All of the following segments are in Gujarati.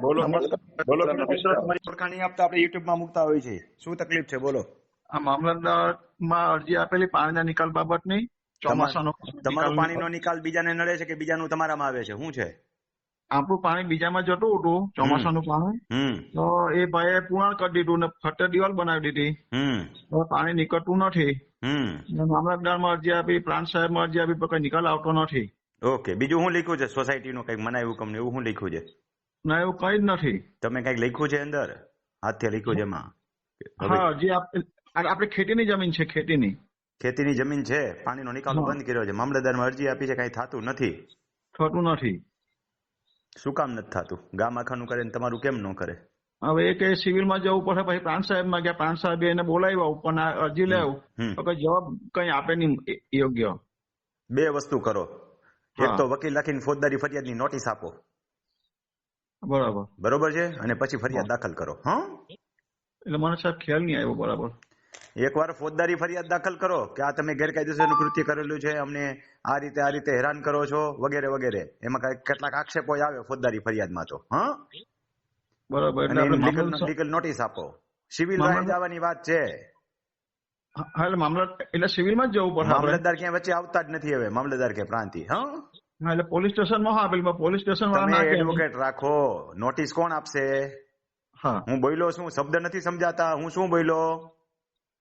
બોલો બોલો ઓળખાણ આપતા આપણે યુટ્યુબમાં મૂકતા હોય છે. શું તકલીફ છે? બોલો. આ મામલતદારમાં અરજી આપેલી પાણીના નિકાલ બાબતની ચોમાસાનો તમારો પાણીનો નિકાલ. બીજાને નડે છે કે બીજાનું તમારામાં આવે છે? શું છે? આપણું પાણી બીજામાં જતું હતું ચોમાસાનું પાણી. હમ. તો એ ભાઈએ પૂર્ણ કરી દીધું ને ફટ દિવાલ બનાવી દીધી. તો પાણી નીકળતું નથી. મામલતદારમાં અરજી આપી પ્રાંત સાહેબમાં અરજી આપી પણ કઈ નિકાલ આવતો નથી. ઓકે બીજું શું લખ્યું છે? સોસાયટીનું કંઈક મનાવ્યું હુકમ ને એવું શું લખ્યું છે? ના એવું કઈ જ નથી. તમે કંઈક લખ્યું છે અંદર? હાથે લખ્યું છે એમાં? હા જે આપણે ખેતીની જમીન છે ખેતીની. ખેતીની જમીન છે. પાણીનો નિકાલ બંધ કર્યો છે. મામલતદારમાં અરજી આપી છે કઈ થતું નથી. થતું નથી. શું કામ નથી થતું? ગામ આખાનું કરે ને તમારું કેમ ન કરે? હવે એ કે સિવિલમાં જવું પડે પછી પ્રાંત સાહેબમાં ગયા. પ્રાંત સાહેબ એને બોલાવ્યા ઉપરના અરજી લેવું. તો કઈ જવાબ કઈ આપે નહીં યોગ્ય. બે વસ્તુ કરો. એક તો વકીલ લખીને ફોજદારી ફરિયાદની નોટિસ આપો. બરાબર. બરોબર છે? અને પછી ફરિયાદ દાખલ કરો. હા? એટલે મને સાહેબ ખ્યાલ નહીં આવ્યો બરાબર. એકવાર ફોજદારી ફરિયાદ દાખલ કરો કે આ તમે ગેરકાયદેસરનું કૃત્ય કરેલું છે અમને આ રીતે આ રીતે હેરાન કરો છો વગેરે વગેરે. એમાં કેટલાક આક્ષેપો આવે ફોજદારી ફરિયાદમાં તો. હા? બરાબર એટલે આપણે લીગલ નોટિસ આપો. સિવિલ જવાની વાત છે. હા એટલે મામલત એટલે સિવિલમાં જ જવું પડે મામલતદાર ક્યાં વચ્ચે આવતા જ નથી હવે મામલતદાર કે પ્રાંતિ. હા? હા એટલે પોલીસ સ્ટેશનમાં હા પેલી પોલીસ સ્ટેશન વાળા તમે એડવોકેટ રાખો નોટિસ કોણ આપશે? હા. હું બોલ્યો છું શબ્દ નથી સમજાતા હું શું બોલ્યો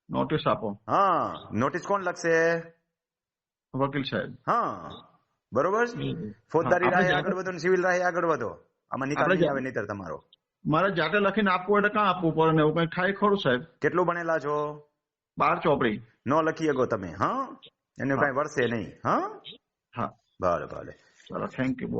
નોટિસ આપો. હા નોટિસ કોણ લખશે? વકીલ સાહેબ. હા બરોબર? ફોજદારી રાહે આગળ વધો સિવિલ રાહે આગળ વધો. આમાં નિકાલ આવે નહીતર તમારો. મારે જાતે લખીને આપવું એટલે કાં આપવું પડે એવું કઈ થાય ખરું સાહેબ? કેટલું ભણેલા છો? બાર ચોપડી. ન લખી શકો તમે હા? એને. કઈ વર્ષે નહીં હા? હા. ભલે ભલે ચાલો થેન્ક યુ બહુ